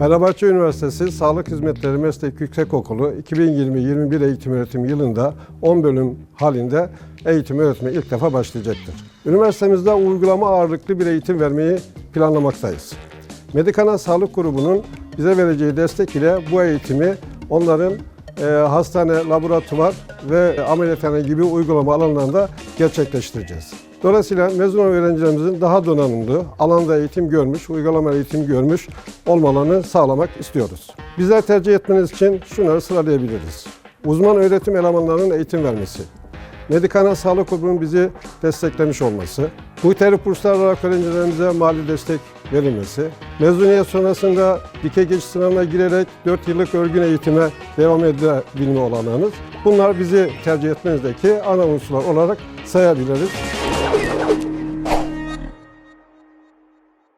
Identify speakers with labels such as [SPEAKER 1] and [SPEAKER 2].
[SPEAKER 1] Fenerbahçe Üniversitesi Sağlık Hizmetleri Meslek Yüksekokulu 2020-21 eğitim öğretim yılında 10 bölüm halinde eğitim öğretime ilk defa başlayacaktır. Üniversitemizde uygulama ağırlıklı bir eğitim vermeyi planlamaktayız. Medikana Sağlık Grubu'nun bize vereceği destek ile bu eğitimi onların e, hastane, laboratuvar ve ameliyathane gibi uygulama alanlarında gerçekleştireceğiz. Dolayısıyla mezun öğrencilerimizin daha donanımlı, alanda eğitim görmüş, uygulama eğitim görmüş olmalarını sağlamak istiyoruz. Bizler tercih etmeniz için şunları sıralayabiliriz. Uzman öğretim elemanlarının eğitim vermesi, Medikana Sağlık Grubu'nun bizi desteklemiş olması, muhtelif burslar olarak öğrencilerimize mali destek verilmesi, mezuniyet sonrasında dikey geçiş sınavına girerek 4 yıllık örgün eğitime devam edebilme olanağınız. Bunlar bizi tercih etmenizdeki ana unsurlar olarak sayabiliriz.